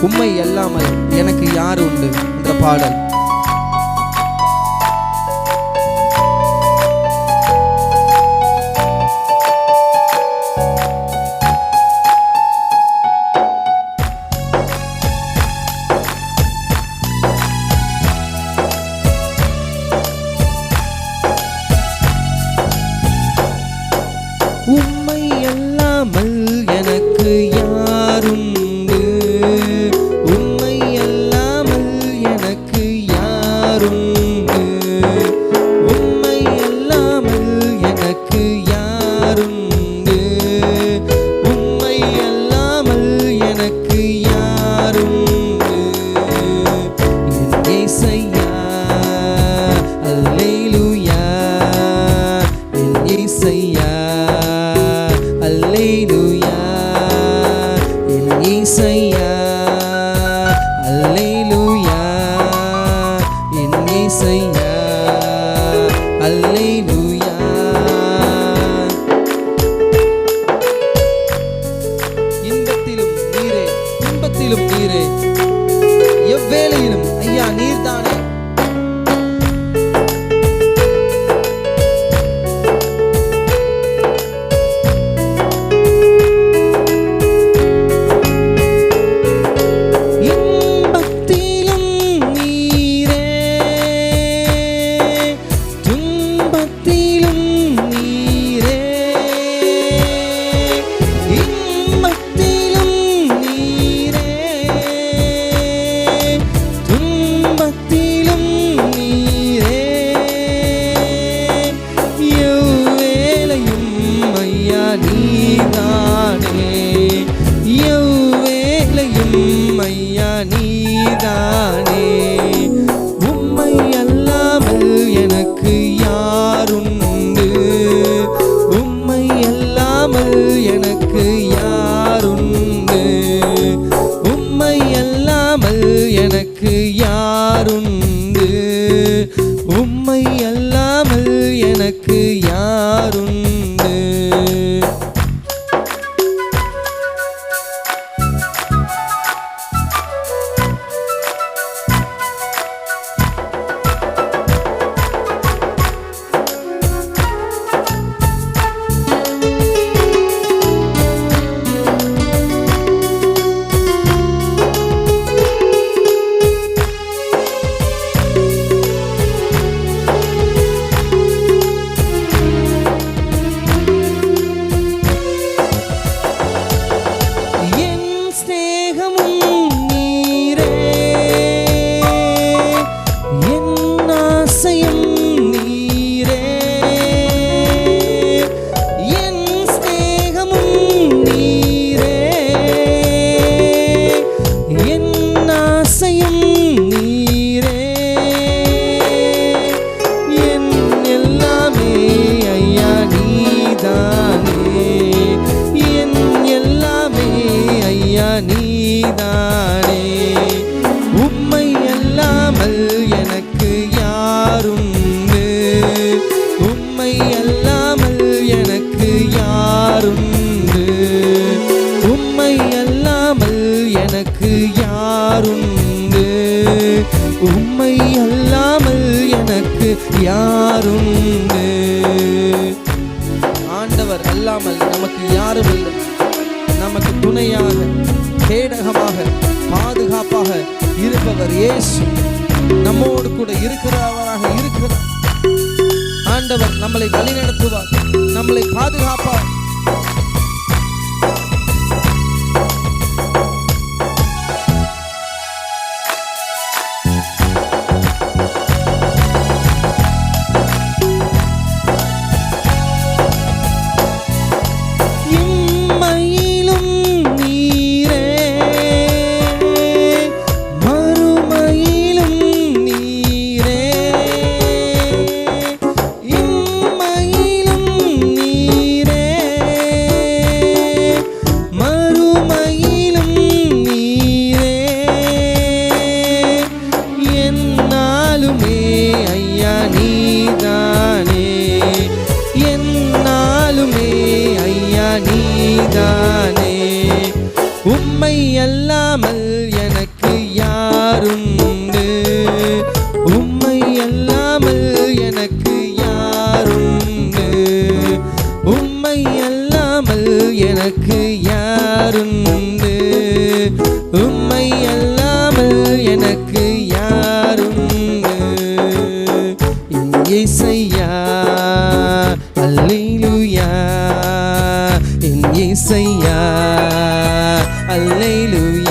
உண்மை அல்லாமல் எனக்கு யார் உண்டு? என்ற பாடல். உம் உண்மை அல்லாமல் எனக்கு யாரும் ஆண்டவர் அல்லாமல் நமக்கு யாரும் இல்லை நமக்கு துணையாக கேடகமாக பாதுகாப்பாக இருப்பவர் ஏசு நம்மோடு கூட இருக்கிறவராக இருக்கிறார். ஆண்டவர் நம்மளை வழிநடத்துவார். நம்மளை பாதுகாப்பார். நீதானே. உம்மை அல்லாமல் எனக்கு யாருண்டு? உம்மை அல்லாமல் எனக்கு யாருண்டு? உம்மை அல்லாமல் எனக்கு யாருண்டு? உம்மை அல்லாமல் எனக்கு யார் Hallelujah.